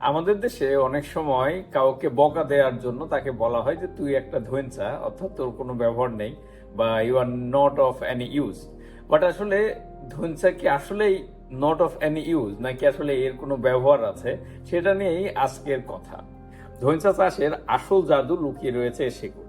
আমাদের দেশে অনেক সময় কাউকে বকা দেওয়ার জন্য তাকে বলা হয় যে, তুই একটা ধৈঞ্চা অর্থাৎ তোর কোনো ব্যবহার নেই বা you are not of any use but আসলে ধৈঞ্চা কি আসলেই নট অফ অ্যানি ইউজ নাকি আসলে এর কোনো ব্যবহার আছে? সেটা নিয়েই আজকের কথা। ধৈঞ্চা চাষের আসল জাদু লুকিয়ে রয়েছে শিকড়ে।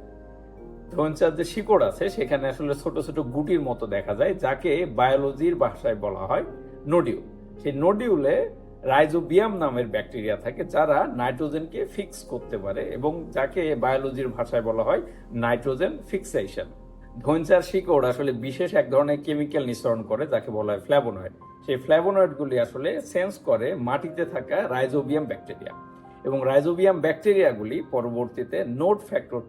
ধৈঞ্চার যে শিকড় আছে, সেখানে আসলে ছোট ছোট গুটির মতো দেখা যায়, যাকে বায়োলজির ভাষায় বলা হয় নোডিউল সেই নোডিউলে রাইজোবিয়াম নামের ব্যাকটেরিয়া থাকে যারা নাইট্রোজেনকে ফিক্স করতে পারে এবং যাকে বায়োলজির ভাষায় বলা হয় নাইট্রোজেন ফিক্সেশন ধৈঞ্চার শিকড় আসলে বিশেষ এক ধরনের কেমিক্যাল নিঃসরণ করে, যাকে বলা হয় ফ্ল্যাবোনয়েড সেই ফ্ল্যাবোনয়েডগুলি আসলে সেন্স করে মাটিতে থাকা রাইজোবিয়াম ব্যাকটেরিয়া। এবং রাইজোবিয়াম ব্যাকটেরিয়াগুলি পরবর্তীতে নোট ফ্যাক্টর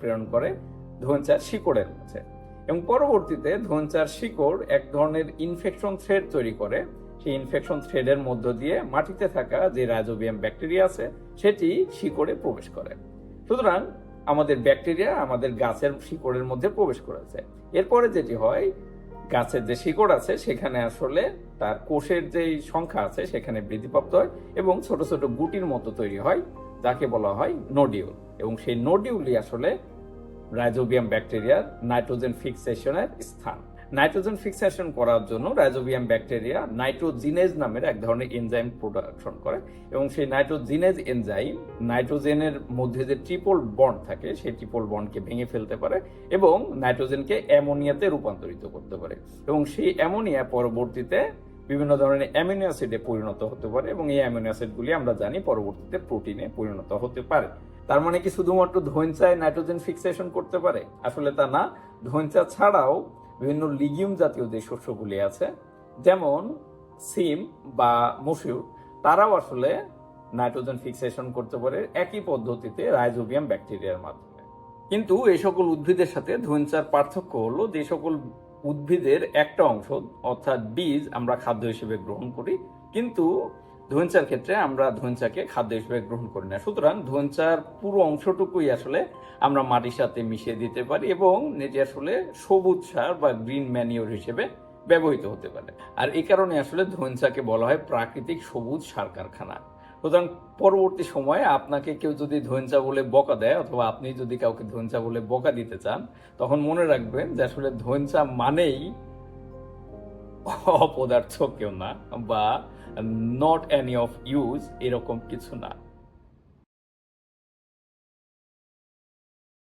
প্রেরণ করে ধৈঞ্চার শিকড়ের মাঝে এবং পরবর্তীতে ধৈঞ্চার শিকড় এক ধরনের ইনফেকশন থ্রেড তৈরি করে সেই ইনফেকশন থ্রেডের মধ্য দিয়ে মাটিতে থাকা যে রাইজোবিয়াম ব্যাকটেরিয়া আছে, সেটি শিকড়ে প্রবেশ করে। সুতরাং আমাদের ব্যাকটেরিয়া আমাদের গাছের শিকড়ের মধ্যে প্রবেশ করেছে। এরপরে যেটি হয়, গাছের যে শিকড় আছে, সেখানে আসলে তার কোষের যে সংখ্যা আছে, সেখানে বৃদ্ধিপ্রাপ্ত হয় এবং ছোট ছোট গুটির মতো তৈরি হয়, যাকে বলা হয় নোডিউল। এবং সেই নোডিউলই আসলে রাইজোবিয়াম ব্যাকটেরিয়ার নাইট্রোজেন ফিক্সেশনের স্থান। নাইট্রোজেন ফিক্সেশন করার জন্য রাইজোবিয়াম ব্যাকটেরিয়া নাইট্রোজিনেজ নামের এক ধরনের এনজাইম প্রোডাকশন করে এবং সেই নাইট্রোজিনেজ এনজাইম নাইট্রোজেনের মধ্যে যে ট্রিপল বন্ড থাকে, সেই ট্রিপল বন্ডকে ভেঙে ফেলতে পারে এবং নাইট্রোজেনকে অ্যামোনিয়াতে রূপান্তরিত করতে পারে এবং সেই অ্যামোনিয়া পরবর্তীতে বিভিন্ন ধরনের অ্যামিনো অ্যাসিডে পরিণত হতে পারে এবং এই অ্যামিনো অ্যাসিডগুলি আমরা জানি পরবর্তীতে প্রোটিনে পরিণত হতে পারে। তার মানে কি শুধুমাত্র ধৈঞ্চায় নাইট্রোজেন ফিক্সেশন করতে পারে? আসলে তা না। ধৈঞ্চা ছাড়াও বিভিন্ন লিগিউম জাতীয় যে শস্যগুলি আছে, যেমন সিম বা মসুর, তারাও আসলে নাইট্রোজেন ফিক্সেশন করতে পারে একই পদ্ধতিতে রাইজোবিয়াম ব্যাকটেরিয়ার মাধ্যমে। কিন্তু এই সকল উদ্ভিদের সাথে ধৈঞ্চার পার্থক্য হলো যে সকল উদ্ভিদের একটা অংশ, অর্থাৎ বীজ, আমরা খাদ্য হিসেবে গ্রহণ করি, কিন্তু ধৈঞ্চার ক্ষেত্রে আমরা ধৈঞ্চাকে খাদ্য হিসেবে গ্রহণ করি না। সুতরাং ধৈঞ্চার পুরো অংশটুকুই আসলে আমরা মাটির সাথে মিশিয়ে দিতে পারি এবং এটি আসলে সবুজ সার বা গ্রিন ম্যানিওর হিসেবে ব্যবহৃত হতে পারে। আর এই কারণে আসলে ধৈঞ্চাকে বলা হয় প্রাকৃতিক সবুজ সার কারখানা। সুতরাং পরবর্তী সময়ে আপনাকে কেউ যদি ধৈঞ্চা বলে বকা দেয় অথবা আপনি যদি কাউকে ধৈঞ্চা বলে বকা দিতে চান, তখন মনে রাখবেন যে আসলে ধৈঞ্চা মানেই অপদার্থ কেউ না বা নট এনি অফ ইউজ এরকম কিছু না।